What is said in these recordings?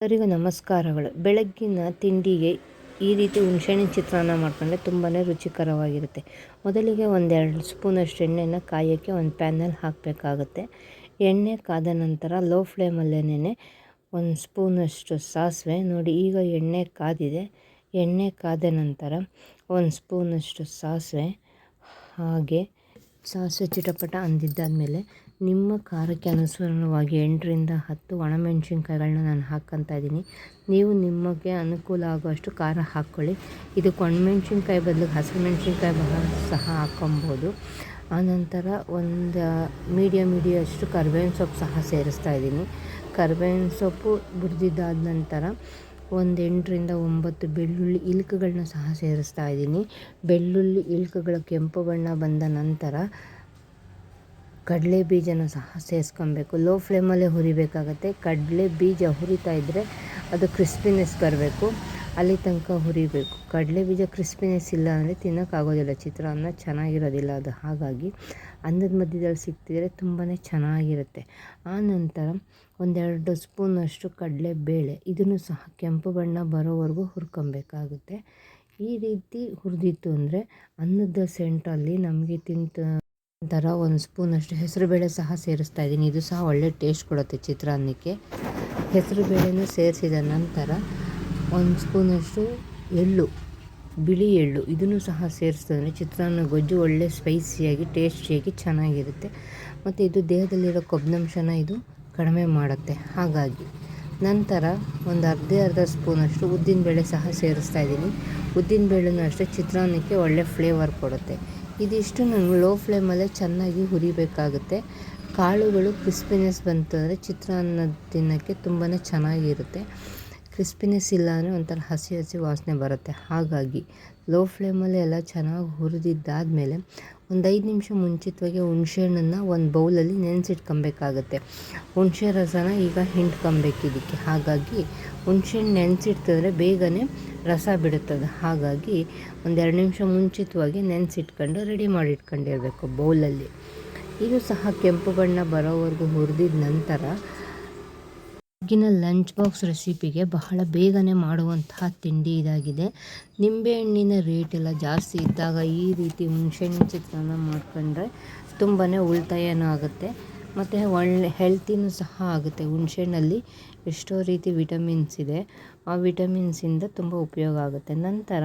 ಎಲ್ಲರಿಗೂ ನಮಸ್ಕಾರಗಳು. ಬೆಳಗ್ಗಿನ ತಿಂಡಿಗೆ ಈ ರೀತಿ ಹುಣಸೆಹಣ್ಣಿನ ಚಿತ್ರಾನ್ನ ಮಾಡ್ಕೊಂಡ್ರೆ ತುಂಬಾ ರುಚಿಕರವಾಗಿರುತ್ತೆ. ಮೊದಲಿಗೆ ಒಂದೆರಡು ಸ್ಪೂನಷ್ಟು ಎಣ್ಣೆನ ಕಾಯೋಕ್ಕೆ ಒಂದು ಪ್ಯಾನಲ್ಲಿ ಹಾಕಬೇಕಾಗುತ್ತೆ. ಎಣ್ಣೆ ಕಾದ ನಂತರ ಲೋ ಫ್ಲೇಮಲ್ಲೇನೆ ಒಂದು ಸ್ಪೂನಷ್ಟು ಸಾಸಿವೆ ನೋಡಿ, ಈಗ ಎಣ್ಣೆ ಕಾದಿದೆ. ಎಣ್ಣೆ ಕಾದ ನಂತರ ಒಂದು ಸ್ಪೂನಷ್ಟು ಸಾಸಿವೆ, ಹಾಗೆ ಸಾಸಿವೆ ಚಿಟಪಟ ಅಂದಿದ್ದಾದಮೇಲೆ ನಿಮ್ಮ ಖಾರಕ್ಕೆ ಅನುಸಾರವಾಗಿ ಎಂಟರಿಂದ ಹತ್ತು ಒಣಮೆಣಸಿನ್ಕಾಯಿಗಳನ್ನ ನಾನು ಹಾಕ್ಕೊತಾ ಇದ್ದೀನಿ. ನೀವು ನಿಮಗೆ ಅನುಕೂಲ ಆಗುವಷ್ಟು ಖಾರ ಹಾಕ್ಕೊಳ್ಳಿ. ಇದಕ್ಕೆ ಒಣಮೆಣಸಿನ್ಕಾಯಿ ಬದಲು ಹಸಿರು ಮೆಣಸಿನ್ಕಾಯಿ ಸಹ ಹಾಕ್ಕೊಬೋದು. ಆನಂತರ ಒಂದು ಮೀಡಿಯಮ್ ಮೀಡಿಯಷ್ಟು ಕರ್ಬೇವಿನ ಸೊಪ್ಪು ಸಹ ಸೇರಿಸ್ತಾ ಇದ್ದೀನಿ. ಕರ್ಬೇವಿನ ಸೊಪ್ಪು ಹುರಿದಿದ್ದಾದ ನಂತರ ಒಂದು ಎಂಟರಿಂದ ಒಂಬತ್ತು ಬೆಳ್ಳುಳ್ಳಿ ಇಲ್ಕುಗಳನ್ನ ಸಹ ಸೇರಿಸ್ತಾ ಇದ್ದೀನಿ. ಬೆಳ್ಳುಳ್ಳಿ ಇಲ್ಕುಗಳು ಕೆಂಪು ಬಣ್ಣ ಬಂದ ನಂತರ ಕಡಲೆ ಬೀಜನ ಸಹ ಸೇರಿಸ್ಕೊಬೇಕು ಲೋ ಫ್ಲೇಮಲ್ಲೇ ಹುರಿಬೇಕಾಗತ್ತೆ. ಕಡಲೆ ಬೀಜ ಹುರಿತಾ ಇದ್ದರೆ ಅದು ಕ್ರಿಸ್ಪಿನೆಸ್ ಬರಬೇಕು. ಅಲ್ಲಿ ತನಕ ಹುರಿಬೇಕು. ಕಡಲೆ ಬೀಜ ಕ್ರಿಸ್ಪಿನೆಸ್ ಇಲ್ಲ ಅಂದರೆ ತಿನ್ನೋಕ್ಕಾಗೋದಿಲ್ಲ. ಚಿತ್ರಾನ್ನ ಚೆನ್ನಾಗಿರೋದಿಲ್ಲ. ಅದು ಹಾಗಾಗಿ ಅನ್ನದ ಮಧ್ಯದಲ್ಲಿ ಸಿಕ್ತಿದ್ರೆ ತುಂಬಾ ಚೆನ್ನಾಗಿರುತ್ತೆ. ಆ ನಂತರ ಒಂದೆರಡು ಸ್ಪೂನಷ್ಟು ಕಡಲೆ ಬೇಳೆ. ಇದನ್ನು ಸಹ ಕೆಂಪು ಬಣ್ಣ ಬರೋವರೆಗೂ ಹುರ್ಕೊಬೇಕಾಗುತ್ತೆ. ಈ ರೀತಿ ಹುರಿದಿತ್ತು ಅಂದರೆ ಅನ್ನದ ಸೆಂಟಲ್ಲಿ ನಮಗೆ ತಿಂತ ನಂತರ ಒಂದು ಸ್ಪೂನಷ್ಟು ಹೆಸರುಬೇಳೆ ಸಹ ಸೇರಿಸ್ತಾ ಇದ್ದೀನಿ. ಇದು ಸಹ ಒಳ್ಳೆ ಟೇಸ್ಟ್ ಕೊಡುತ್ತೆ ಚಿತ್ರಾನ್ನಕ್ಕೆ ಹೆಸರುಬೇಳೆನೂ ಸೇರಿಸಿದ ನಂತರ ಒಂದು ಸ್ಪೂನಷ್ಟು ಎಳ್ಳು, ಬಿಳಿ ಎಳ್ಳು ಇದನ್ನು ಸಹ ಸೇರಿಸಿದ್ರೆ ಚಿತ್ರಾನ್ನ ಗೊಜ್ಜು ಒಳ್ಳೆ ಸ್ಪೈಸಿಯಾಗಿ ಟೇಸ್ಟಿಯಾಗಿ ಚೆನ್ನಾಗಿರುತ್ತೆ. ಮತ್ತು ಇದು ದೇಹದಲ್ಲಿರೋ ಕೊಬ್ಬಿನಾಂಶನ ಇದು ಕಡಿಮೆ ಮಾಡುತ್ತೆ. ಹಾಗಾಗಿ ನಂತರ ಒಂದು ಅರ್ಧ ಅರ್ಧ ಸ್ಪೂನಷ್ಟು ಉದ್ದಿನಬೇಳೆ ಸಹ ಸೇರಿಸ್ತಾ ಇದ್ದೀನಿ. ಉದ್ದಿನಬೇಳೆನೂ ಅಷ್ಟೇ ಚಿತ್ರಾನ್ನಕ್ಕೆ ಒಳ್ಳೆ ಫ್ಲೇವರ್ ಕೊಡುತ್ತೆ. ಇದಿಷ್ಟು ನಾನು ಲೋ ಫ್ಲೇಮಲ್ಲೇ ಚೆನ್ನಾಗಿ ಹುರಿಬೇಕಾಗುತ್ತೆ. ಕಾಳುಗಳು ಕ್ರಿಸ್ಪಿನೆಸ್ ಬಂತು ಅಂದರೆ ಚಿತ್ರಾನ್ನ ತಿನ್ನೋಕ್ಕೆ ತುಂಬಾ ಚೆನ್ನಾಗಿರುತ್ತೆ. ಕ್ರಿಸ್ಪಿನೆಸ್ ಇಲ್ಲ ಅಂದರೆ ಒಂಥರ ಹಸಿ ಹಸಿ ವಾಸನೆ ಬರುತ್ತೆ. ಹಾಗಾಗಿ ಲೋ ಫ್ಲೇಮಲ್ಲಿ ಎಲ್ಲ ಚೆನ್ನಾಗಿ ಹುರಿದಿದ್ದಾದಮೇಲೆ ಒಂದು ಐದು ನಿಮಿಷ ಮುಂಚಿತವಾಗಿ ಹುಣಸೆಹಣ್ಣನ್ನು ಒಂದು ಬೌಲಲ್ಲಿ ನೆನೆಸಿಟ್ಕೊಬೇಕಾಗತ್ತೆ. ಹುಣಸೆ ರಸನ ಈಗ ಹಿಂಡ್ಕೊಬೇಕು ಇದಕ್ಕೆ. ಹಾಗಾಗಿ ಹುಣ್ಸೆಹಣ್ಣು ನೆನೆಸಿಡ್ತಿದ್ರೆ ಬೇಗನೆ ರಸ ಬಿಡುತ್ತದೆ. ಹಾಗಾಗಿ ಒಂದೆರಡು ನಿಮಿಷ ಮುಂಚಿತವಾಗಿ ನೆನೆಸಿಟ್ಕೊಂಡು ರೆಡಿ ಮಾಡಿ ಇಟ್ಕೊಂಡಿರಬೇಕು ಬೌಲಲ್ಲಿ ಇದು ಸಹ ಕೆಂಪು ಬಣ್ಣ ಬರೋವರೆಗೂ ಹುರಿದಿದ ನಂತರ ಈಗಿನ ಲಂಚ್ ಬಾಕ್ಸ್ ರೆಸಿಪಿಗೆ ಬಹಳ ಬೇಗನೆ ಮಾಡುವಂತಹ ತಿಂಡಿ ಇದಾಗಿದೆ. ನಿಂಬೆಹಣ್ಣಿನ ರೇಟ್ ಎಲ್ಲ ಜಾಸ್ತಿ ಇದ್ದಾಗ ಈ ರೀತಿ ಹುಣಸೆಹಣ್ಣು ಚಿತ್ರಾನ್ನ ಮಾಡ್ಕೊಂಡ್ರೆ ತುಂಬಾ ಉಳಿತಾಯನೂ ಆಗುತ್ತೆ. ಮತ್ತು ಒಳ್ಳೆ ಹೆಲ್ತಿನೂ ಸಹ ಆಗುತ್ತೆ. ಹುಣ್ಸೆಹಣ್ಣಲ್ಲಿ ಎಷ್ಟೋ ರೀತಿ ವಿಟಮಿನ್ಸ್ ಇದೆ. ಆ ವಿಟಮಿನ್ಸಿಂದ ತುಂಬ ಉಪಯೋಗ ಆಗುತ್ತೆ. ನಂತರ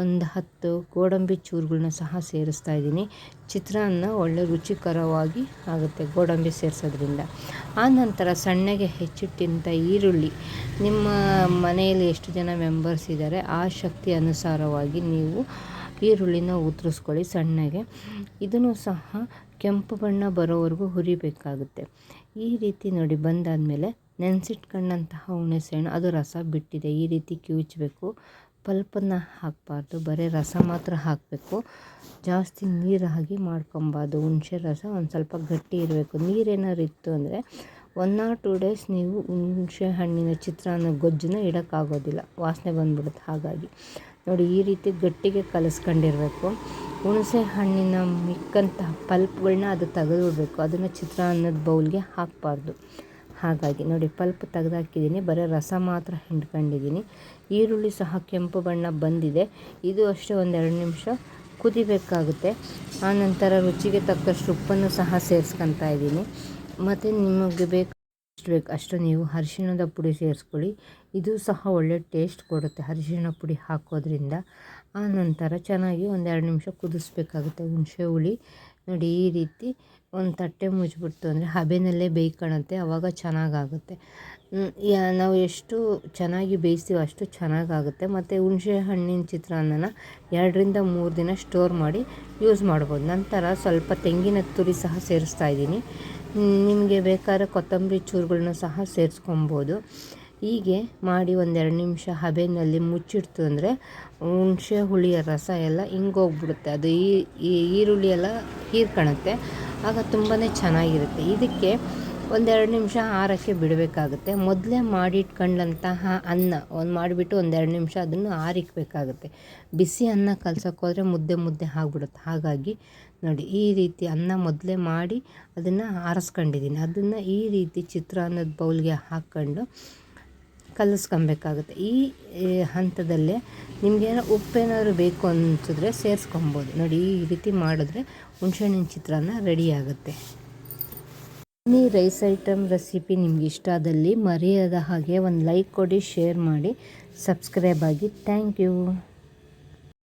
ಒಂದು ಹತ್ತು ಗೋಡಂಬಿ ಚೂರುಗಳನ್ನ ಸಹ ಸೇರಿಸ್ತಾ ಇದ್ದೀನಿ. ಚಿತ್ರಾನ್ನ ಒಳ್ಳೆ ರುಚಿಕರವಾಗಿ ಆಗುತ್ತೆ ಗೋಡಂಬಿ ಸೇರಿಸೋದ್ರಿಂದ. ಆ ನಂತರ ಸಣ್ಣಗೆ ಹೆಚ್ಚಿಟ್ಟಿಂಥ ಈರುಳ್ಳಿ. ನಿಮ್ಮ ಮನೆಯಲ್ಲಿ ಎಷ್ಟು ಜನ ಮೆಂಬರ್ಸ್ ಇದ್ದಾರೆ, ಆ ಶಕ್ತಿ ಅನುಸಾರವಾಗಿ ನೀವು ಈರುಳ್ಳಿನ ಉದುರಿಸ್ಕೊಳ್ಳಿ ಸಣ್ಣಗೆ. ಇದನ್ನು ಸಹ ಕೆಂಪು ಬಣ್ಣ ಬರೋವರೆಗೂ ಹುರಿಬೇಕಾಗುತ್ತೆ. ಈ ರೀತಿ ನೋಡಿ ಬಂದಾದಮೇಲೆ ನೆನೆಸಿಟ್ಕೊಂಡಂತಹ ಹುಣಸೆಹಣ್ಣು, ಅದು ರಸ ಬಿಟ್ಟಿದೆ. ಈ ರೀತಿ ಕಿವುಚಬೇಕು. ಪಲ್ಪನ್ನು ಹಾಕಬಾರ್ದು, ಬರೀ ರಸ ಮಾತ್ರ ಹಾಕಬೇಕು. ಜಾಸ್ತಿ ನೀರು ಹಾಕಿ ಮಾಡ್ಕೊಬಾರ್ದು. ಹುಣಸೆ ರಸ ಒಂದು ಸ್ವಲ್ಪ ಗಟ್ಟಿ ಇರಬೇಕು. ನೀರೇನಾದ್ರು ಇತ್ತು ಅಂದರೆ ಒನ್ ಆರ್ ಟೂ ಡೇಸ್ ನೀವು ಹುಣಸೆ ಹಣ್ಣಿನ ಚಿತ್ರಾನ್ನ ಗೊಜ್ಜನ್ನ ಇಡೋಕ್ಕಾಗೋದಿಲ್ಲ. ವಾಸನೆ ಬಂದ್ಬಿಡುತ್ತೆ ಹಾಗಾಗಿ. ನೋಡಿ, ಈ ರೀತಿ ಗಟ್ಟಿಗೆ ಕಲಸ್ಕೊಂಡಿರಬೇಕು. ಹುಣಸೆ ಹಣ್ಣಿನ ಮಿಕ್ಕಂತಹ ಪಲ್ಪ್ಗಳನ್ನ ಅದು ತೆಗೆದುಬಿಡ್ಬೇಕು. ಅದನ್ನು ಚಿತ್ರಾನ್ನದ ಬೌಲ್ಗೆ ಹಾಕಬಾರ್ದು. ಹಾಗಾಗಿ ನೋಡಿ, ಪಲ್ಪ್ ತೆಗೆದಾಕಿದ್ದೀನಿ. ಬರೀ ರಸ ಮಾತ್ರ ಹಿಂಡ್ಕೊಂಡಿದ್ದೀನಿ. ಈರುಳ್ಳಿ ಸಹ ಕೆಂಪು ಬಣ್ಣ ಬಂದಿದೆ. ಇದು ಅಷ್ಟೇ ಒಂದೆರಡು ನಿಮಿಷ ಕುದಿಬೇಕಾಗುತ್ತೆ. ಆನಂತರ ರುಚಿಗೆ ತಕ್ಕಷ್ಟು ಉಪ್ಪನ್ನು ಸಹ ಸೇರಿಸ್ಕೊತಾ ಇದ್ದೀನಿ. ಮತ್ತು ನಿಮಗೆ ಬೇಕು ಎಷ್ಟು ಬೇಕು. ಅಷ್ಟು ನೀವು ಅರಿಶಿಣದ ಪುಡಿ ಸೇರಿಸ್ಕೊಳ್ಳಿ. ಇದು ಸಹ ಒಳ್ಳೆ ಟೇಸ್ಟ್ ಕೊಡುತ್ತೆ ಅರಿಶಿಣ ಪುಡಿ ಹಾಕೋದ್ರಿಂದ. ಆ ನಂತರ ಚೆನ್ನಾಗಿ ಒಂದೆರಡು ನಿಮಿಷ ಕುದಿಸ್ಬೇಕಾಗುತ್ತೆ. ಹುಣಸೆ ಹುಳಿ ನೋಡಿ ಈ ರೀತಿ ಒಂದು ತಟ್ಟೆ ಮುಚ್ಚಿಬಿಡ್ತು ಅಂದರೆ ಹಬೆನಲ್ಲೇ ಬೇಯ್ಕೊಳತ್ತೆ ಆವಾಗ ಚೆನ್ನಾಗಾಗುತ್ತೆ. ನಾವು ಎಷ್ಟು ಚೆನ್ನಾಗಿ ಬೇಯಿಸ್ತೀವೋ ಅಷ್ಟು ಚೆನ್ನಾಗಾಗುತ್ತೆ. ಮತ್ತು ಹುಣಸೆ ಹಣ್ಣಿನ ಚಿತ್ರಾನ್ನನ ಎರಡರಿಂದ ಮೂರು ದಿನ ಸ್ಟೋರ್ ಮಾಡಿ ಯೂಸ್ ಮಾಡ್ಬೋದು. ನಂತರ ಸ್ವಲ್ಪ ತೆಂಗಿನ ತುರಿ ಸಹ ಸೇರಿಸ್ತಾ ಇದ್ದೀನಿ. ನಿಮಗೆ ಬೇಕಾದ್ರೆ ಕೊತ್ತಂಬರಿ ಚೂರುಗಳನ್ನ ಸಹ ಸೇರಿಸ್ಕೊಬೋದು. ಹೀಗೆ ಮಾಡಿ ಒಂದೆರಡು ನಿಮಿಷ ಹಬೆನಲ್ಲಿ ಮುಚ್ಚಿಡ್ತು ಅಂದರೆ ಹುಣಸೆ ಹುಳಿಯ ರಸ ಎಲ್ಲ ಹಿಂಗೋಗ್ಬಿಡುತ್ತೆ. ಅದು ಈ ಈರುಳ್ಳಿ ಎಲ್ಲ ಹೀರ್ಕೊಳುತ್ತೆ ಆಗ ತುಂಬಾ ಚೆನ್ನಾಗಿರುತ್ತೆ. ಇದಕ್ಕೆ ಒಂದೆರಡು ನಿಮಿಷ ಆರೋಕ್ಕೆ ಬಿಡಬೇಕಾಗುತ್ತೆ. ಮೊದಲೇ ಮಾಡಿಟ್ಕೊಂಡಂತಹ ಅನ್ನ, ಒಂದು ಮಾಡಿಬಿಟ್ಟು ಒಂದೆರಡು ನಿಮಿಷ ಅದನ್ನು ಆರಿಕ್ಬೇಕಾಗುತ್ತೆ. ಬಿಸಿ ಅನ್ನ ಕಲ್ಸೋಕ್ಕೋದ್ರೆ ಮುದ್ದೆ ಮುದ್ದೆ ಆಗ್ಬಿಡುತ್ತೆ. ಹಾಗಾಗಿ ನೋಡಿ, ಈ ರೀತಿ ಅನ್ನ ಮೊದಲೇ ಮಾಡಿ ಅದನ್ನು ಆರಿಸ್ಕೊಂಡಿದ್ದೀನಿ. ಅದನ್ನು ಈ ರೀತಿ ಚಿತ್ರಾನ್ನದ ಬೌಲ್ಗೆ ಹಾಕ್ಕೊಂಡು ಕಲಿಸ್ಕೊಬೇಕಾಗುತ್ತೆ. ಈ ಹಂತದಲ್ಲೇ ನಿಮಗೇನೋ ಉಪ್ಪೇನಾದ್ರು ಬೇಕು ಅನಿಸಿದ್ರೆ ಸೇರಿಸ್ಕೊಬೋದು. ನೋಡಿ, ಈ ರೀತಿ ಮಾಡಿದ್ರೆ ಹುಣ್ಸೆಹಣ್ಣಿನ ಚಿತ್ರಾನ್ನ ರೆಡಿ ಆಗುತ್ತೆ. ಈ ರೈಸ್ ಐಟಮ್ ರೆಸಿಪಿ ನಿಮ್ಗೆ ಇಷ್ಟ ಆದಲ್ಲಿ ಮರೆಯದ ಹಾಗೆ ಒಂದು ಲೈಕ್ ಕೊಡಿ ಶೇರ್ ಮಾಡಿ ಸಬ್ಸ್ಕ್ರೈಬ್ ಆಗಿ. Thank you